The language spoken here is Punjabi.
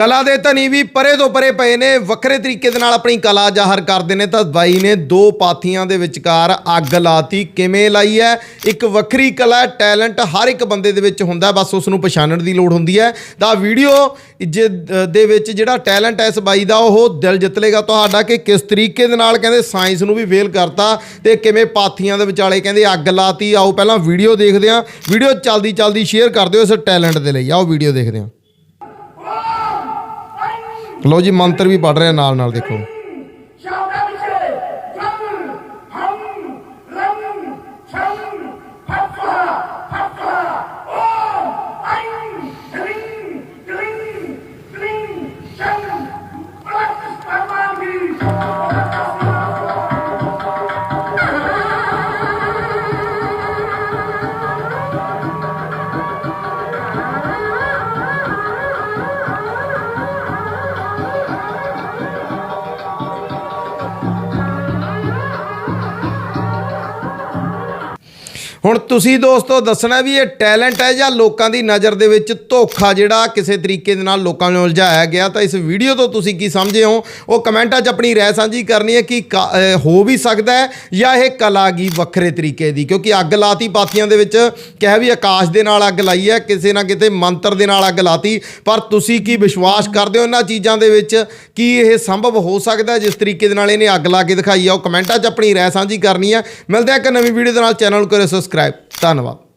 ਕਲਾ ਦੇ ਧਨੀ ਵੀ ਪਰੇ ਤੋਂ ਪਰੇ ਪਏ ਨੇ, ਵੱਖਰੇ ਤਰੀਕੇ ਦੇ ਨਾਲ ਆਪਣੀ ਕਲਾ ਜ਼ਾਹਰ ਕਰਦੇ ਨੇ ਤਾਂ ਬਾਈ ਨੇ ਦੋ ਪਾਥੀਆਂ ਦੇ ਵਿਚਕਾਰ ਅੱਗ ਲਾਤੀ। ਕਿਵੇਂ ਲਾਈ ਹੈ? ਇੱਕ ਵੱਖਰੀ ਕਲਾ, ਟੈਲੈਂਟ ਹਰ ਇੱਕ ਬੰਦੇ ਦੇ ਵਿੱਚ ਹੁੰਦਾ, ਬਸ ਉਸ ਨੂੰ ਪਛਾਣਨ ਦੀ ਲੋੜ ਹੁੰਦੀ ਹੈ। ਤਾਂ ਵੀਡੀਓ ਜ- ਦੇ ਵਿੱਚ ਜਿਹੜਾ ਟੈਲੈਂਟ ਹੈ ਇਸ ਬਾਈ ਦਾ, ਉਹ ਦਿਲ ਜਿੱਤ ਲੇਗਾ ਤੁਹਾਡਾ ਕਿ ਕਿਸ ਤਰੀਕੇ ਦੇ ਨਾਲ ਕਹਿੰਦੇ ਸਾਇੰਸ ਨੂੰ ਵੀ ਫੇਲ ਕਰਤਾ ਤੇ ਕਿਵੇਂ ਪਾਥੀਆਂ ਦੇ ਵਿਚਾਲੇ ਕਹਿੰਦੇ ਅੱਗ ਲਾਤੀ। ਆਓ ਪਹਿਲਾਂ ਵੀਡੀਓ ਦੇਖਦੇ ਹਾਂ। ਵੀਡੀਓ ਚਲਦੀ ਚਲਦੀ ਸ਼ੇਅਰ ਕਰ ਦਿਓ ਇਸ ਟੈਲੈਂਟ ਦੇ ਲਈ। ਆਓ ਵੀਡੀਓ ਦੇਖਦੇ ਹਾਂ। ਲਓ ਜੀ ਮੰਤਰ ਵੀ ਪੜ ਰਿਹਾ ਨਾਲ ਨਾਲ ਦੇਖੋ। 小 ਹੁਣ ਤੁਸੀਂ ਦੋਸਤੋ ਦੱਸਣਾ ਵੀ ਇਹ ਟੈਲੈਂਟ ਹੈ ਜਾਂ ਲੋਕਾਂ ਦੀ ਨਜ਼ਰ ਦੇ ਵਿੱਚ ਧੋਖਾ ਜਿਹੜਾ ਕਿਸੇ ਤਰੀਕੇ ਦੇ ਨਾਲ ਲੋਕਾਂ ਨੂੰ ਉਲਝਾਇਆ ਗਿਆ? ਤਾਂ ਇਸ ਵੀਡੀਓ ਤੋਂ ਤੁਸੀਂ ਕੀ ਸਮਝੇ ਹੋ? ਉਹ ਕਮੈਂਟਾਂ 'ਚ ਆਪਣੀ ਰਾਏ ਸਾਂਝੀ ਕਰਨੀ ਹੈ ਕਿ ਕ- ਹੋ ਵੀ ਸਕਦਾ ਹੈ ਜਾਂ ਇਹ ਕਲਾ ਗੀ ਵੱਖਰੇ ਤਰੀਕੇ ਦੀ? ਕਿਉਂਕਿ ਅੱਗ ਲਾਤੀ ਪਾਥੀਆਂ ਦੇ ਵਿੱਚ, ਕਿਹਾ ਵੀ ਆਕਾਸ਼ ਦੇ ਨਾਲ ਅੱਗ ਲਾਈ ਹੈ, ਕਿਸੇ ਨਾ ਕਿਤੇ ਮੰਤਰ ਦੇ ਨਾਲ ਅੱਗ ਲਾਤੀ। ਪਰ ਤੁਸੀਂ ਕੀ ਵਿਸ਼ਵਾਸ ਕਰਦੇ ਹੋ ਇਹਨਾਂ ਚੀਜ਼ਾਂ ਦੇ ਵਿੱਚ ਕੀ ਇਹ ਸੰਭਵ ਹੋ ਸਕਦਾ ਜਿਸ ਤਰੀਕੇ ਦੇ ਨਾਲ ਇਹਨੇ ਅੱਗ ਲਾ ਕੇ ਦਿਖਾਈ ਆ ਉਹ ਕਮੈਂਟਾਂ 'ਚ ਆਪਣੀ ਰਾਏ ਸਾਂਝੀ ਕਰਨੀ ਹੈ। ਮਿਲਦੇ ਹਾਂ ਇੱਕ ਨਵੀਂ ਵੀਡੀਓ ਦੇ ਨਾਲ। ਚੈਨਲ ਨੂੰ ਕਰੋ ਸਬਸਕ੍ਰਾਈਬ ਧੰਨਵਾਦ।